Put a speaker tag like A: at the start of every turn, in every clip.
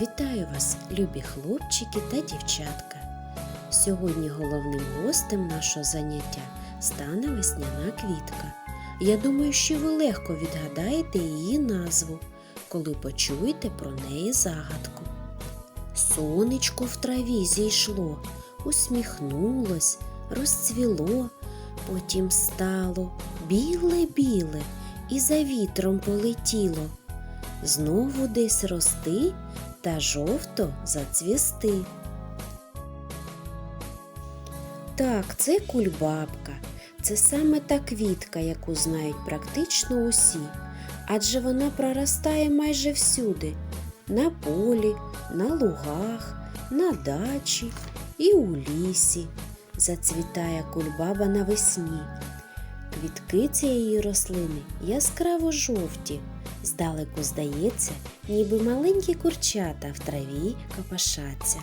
A: Вітаю вас, любі хлопчики та дівчатка. Сьогодні головним гостем нашого заняття стане весняна квітка. Я думаю, що ви легко відгадаєте її назву, коли почуєте про неї загадку. Сонечко в траві зійшло, усміхнулось, розцвіло, потім стало біле-біле і за вітром полетіло. Знову десь рости та жовто зацвісти. Так, це кульбабка. Це саме та квітка, яку знають практично усі, адже вона проростає майже всюди на полі, на лугах, на дачі і у лісі. Зацвітає кульбаба навесні. Квітки цієї рослини яскраво жовті. Здалеку здається, ніби маленькі курчата в траві копошаться.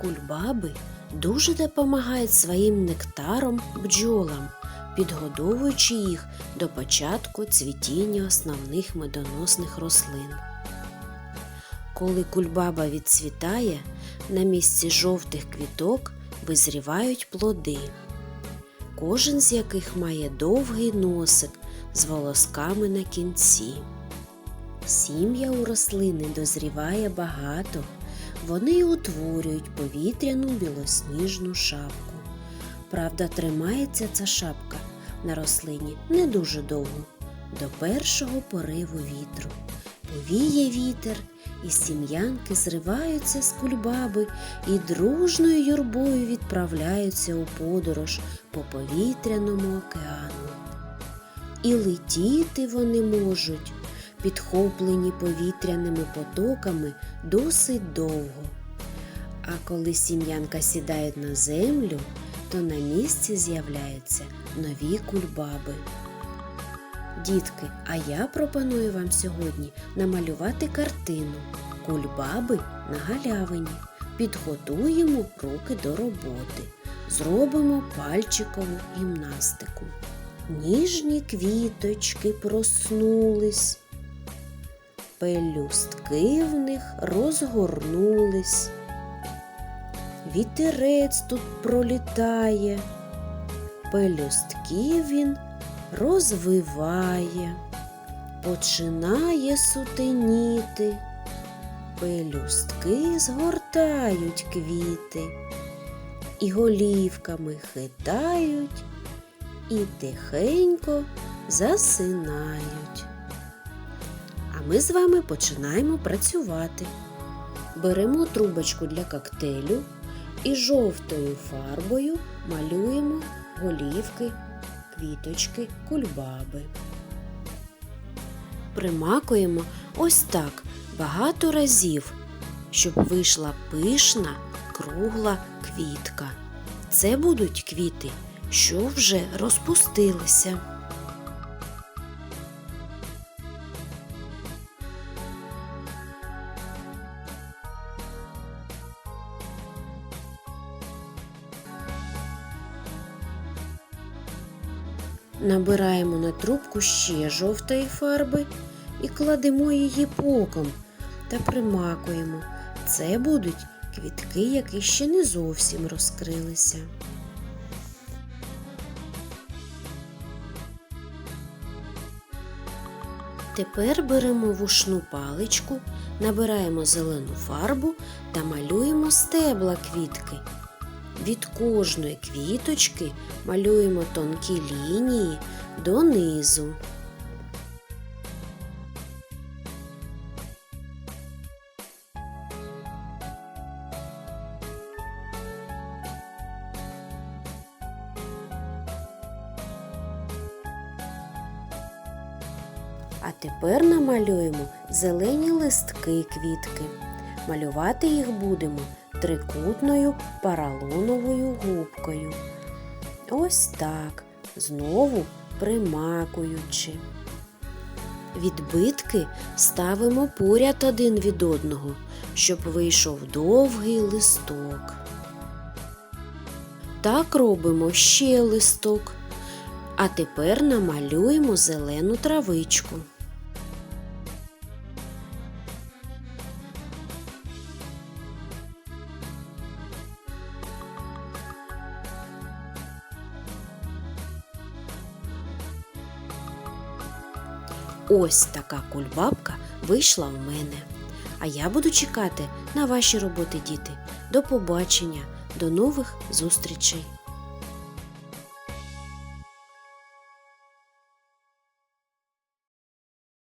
A: Кульбаби дуже допомагають своїм нектаром бджолам, підгодовуючи їх до початку цвітіння основних медоносних рослин. Коли кульбаба відцвітає, на місці жовтих квіток визрівають плоди, кожен з яких має довгий носик з волосками на кінці. Сім'я у рослини дозріває багато, вони й утворюють повітряну білосніжну шапку. Правда, тримається ця шапка на рослині не дуже довго, до першого пориву вітру. Повіє вітер, і сім'янки зриваються з кульбаби і дружною юрбою відправляються у подорож по повітряному океану. І летіти вони можуть, підхоплені повітряними потоками досить довго. А коли сім'янка сідає на землю, то на місці з'являються нові кульбаби. Дітки, а я пропоную вам сьогодні намалювати картину Кульбаби на галявині. Підготуємо руки до роботи. Зробимо пальчикову гімнастику. Ніжні квіточки проснулись, пелюстки в них розгорнулись. Вітерець тут пролітає, пелюстки він розвиває, починає сутеніти, пелюстки згортають квіти і голівками хитають і тихенько засинають. А ми з вами починаємо працювати. Беремо трубочку для коктейлю і жовтою фарбою малюємо голівки, квіточки, кульбаби. Примакуємо ось так багато разів, щоб вийшла пишна кругла квітка. Це будуть квіти що вже розпустилися. Набираємо на трубку ще жовтої фарби і кладемо її боком та примакуємо. Це будуть квітки, які ще не зовсім розкрилися. Тепер беремо вушну паличку, набираємо зелену фарбу та малюємо стебла квітки. Від кожної квіточки малюємо тонкі лінії донизу. А тепер намалюємо зелені листки квітки. Малювати їх будемо трикутною паралоновою губкою. Ось так, знову примакуючи. Відбитки ставимо поряд один від одного, щоб вийшов довгий листок. Так робимо ще листок. А тепер намалюємо зелену травичку. Ось така кульбабка вийшла в мене. А я буду чекати на ваші роботи, діти. До побачення, до нових зустрічей!